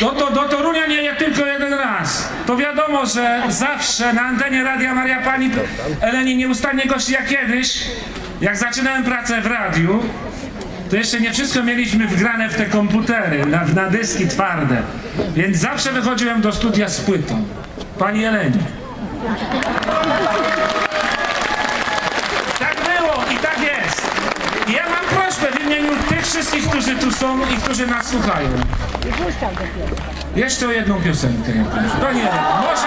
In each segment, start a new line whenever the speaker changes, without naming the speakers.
do, do, do Torunia nie jak tylko jeden raz. To wiadomo, że zawsze na antenie Radia Maria pani Eleni nieustannie gości jak kiedyś. Jak zaczynałem pracę w radiu, to jeszcze nie wszystko mieliśmy wgrane w te komputery, na, na dyski twarde. Więc zawsze wychodziłem do studia z płytą. Pani Eleni. Tak było i tak jest. I ja mam prośbę w imieniu tych wszystkich, którzy tu są i którzy nas słuchają. Jeszcze o jedną piosenkę. jak proszę. Pani Eleni, może...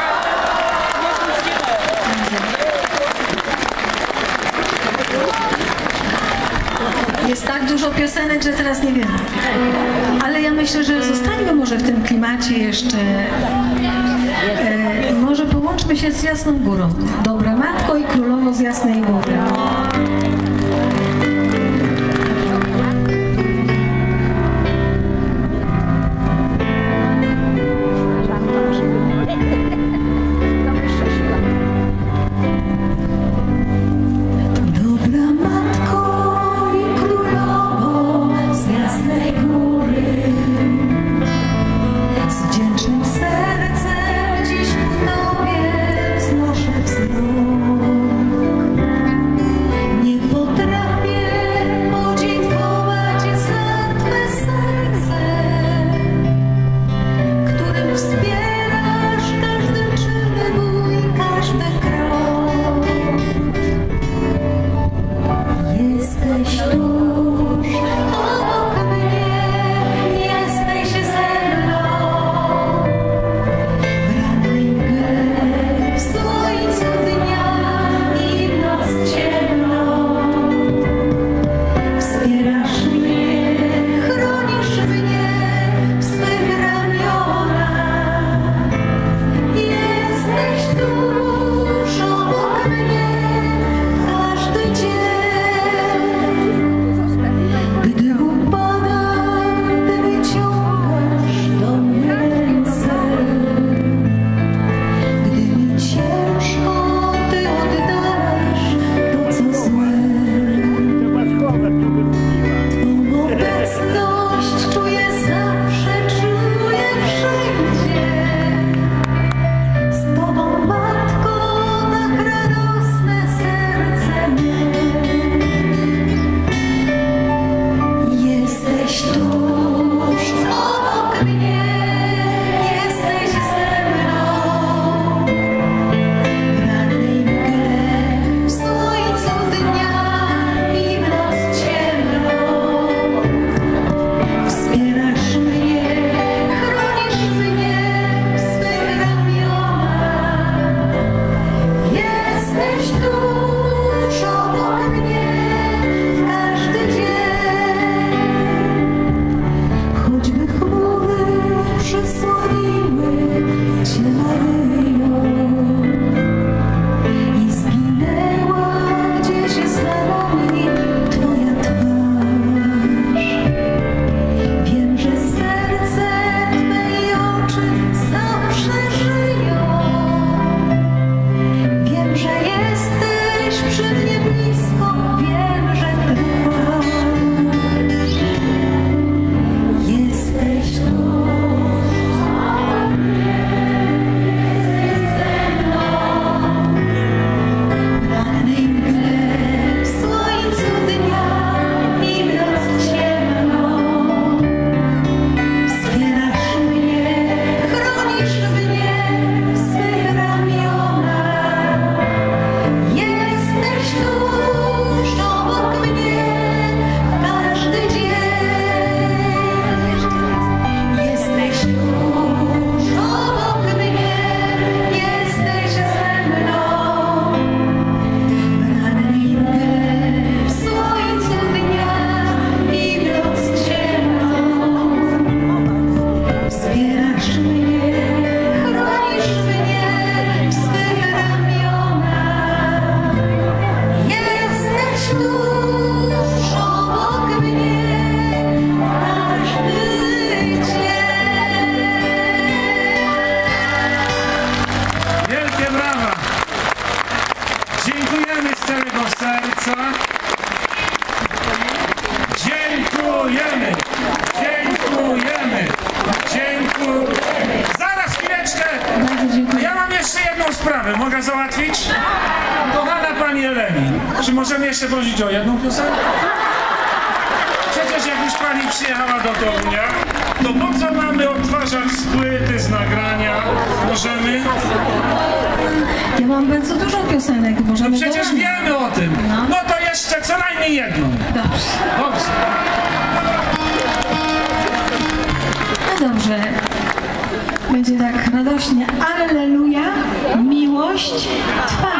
Jest tak dużo piosenek, że teraz nie wiem. Ale ja myślę, że zostańmy może w tym klimacie jeszcze. E, może połączmy się z Jasną Górą. Dobra Matko i Królowo z Jasnej Góry.
Dziękujemy. Dziękujemy. Dziękujemy. Zaraz chwileczkę. Ja mam jeszcze jedną sprawę. Mogę załatwić? Kochana pani Eleni, czy możemy jeszcze prosić o jedną piosenkę? Przecież jak już pani przyjechała do Torunia, to po co mamy odtwarzać z płyty, z nagrania? Możemy?
Ja mam bardzo dużo piosenek,
No
możemy
przecież
dołączyć.
wiemy o tym.
No.
No to jeszcze co najmniej jedną.
Dobrze.
Dobrze.
No dobrze. Będzie tak radośnie. Alleluja, miłość trwa.